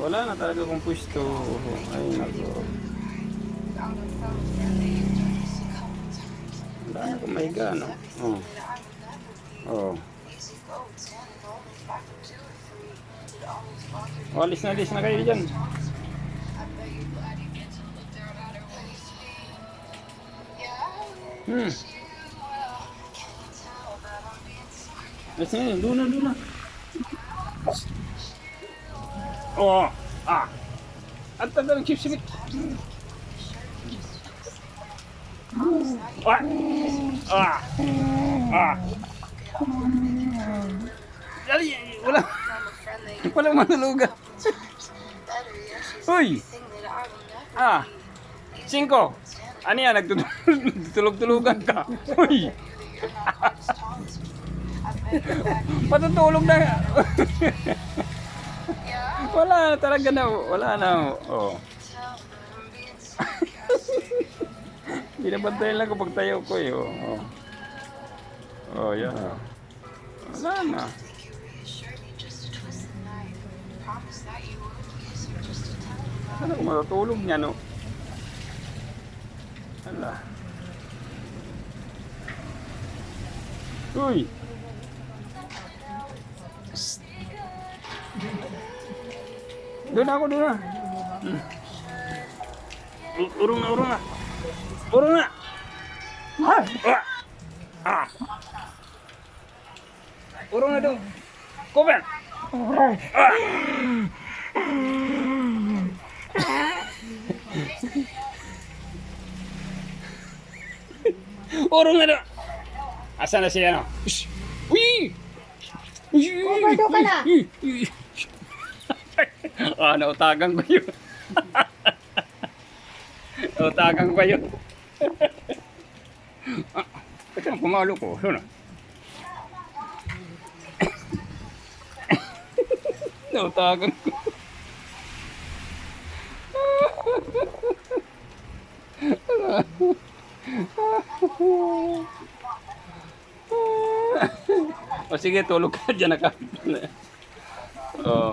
Wala na talaga kung pwesto. Ay, nako. Wala na kung mahiga, no? Oh. Oh. Oh, alis na, alis na kayo dyan. Hmm. Alis na yun, doon na. Oh, ah. At tanda ng chips simit. Ah. Ah. Ah. Dali, wala. Wala manulugan. Uy. Ah. Cinco. Ano yan? Nagtutulog-tulugan ka. Uy. Patutulog na. wala talaga na. Wala na. Oh. Binabantayan lang kapag tayo ko eh. Oh, oh. oh yan. Oh. Wala na. Ano kung matutulog niya, no? Ala. Uy! Doon ako, doon na. Hmm. U- Urong na, urong na. Urong na! Ah! Ah! Ah! Urong na doon. Cover! Ah! Urong na doon. Asa na! Uy! Na. ah, nautagan ko yun. nautagan ko yun. ah, ito, pumalo ko. Ano na? nautagan ko. o sige, tulog ka dyan. Naka... oh.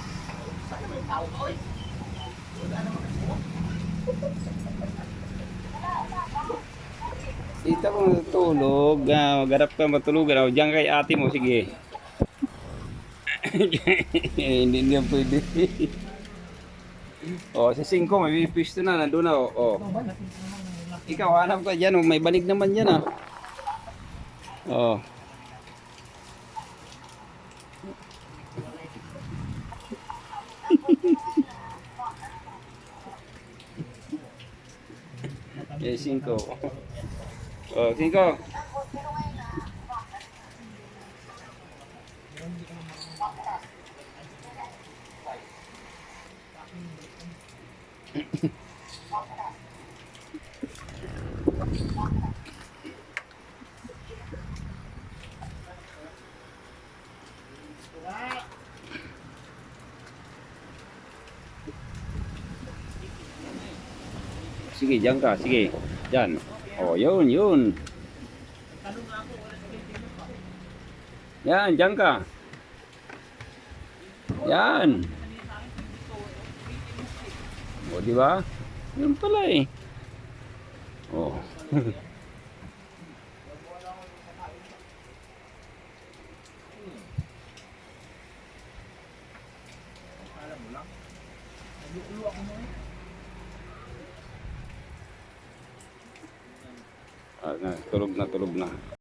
Dito ko matutulog. Ah, magharap ka matulugan. O, diyan kay ate mo. Sige. Hindi niya pwede. o, sa 5 may pisto na. Nandun na. O, o. Ikaw, hanap ka dyan. O, may banig naman yan. Ah. O. Eh, 5. Oh, 5. Sige, diyan ka. Sige. Diyan. Oh, yun, yun. Yan, diyan ka. Yan. O, di ba? Yun pala eh. Oh. Ah, na, tulog na, tulog na.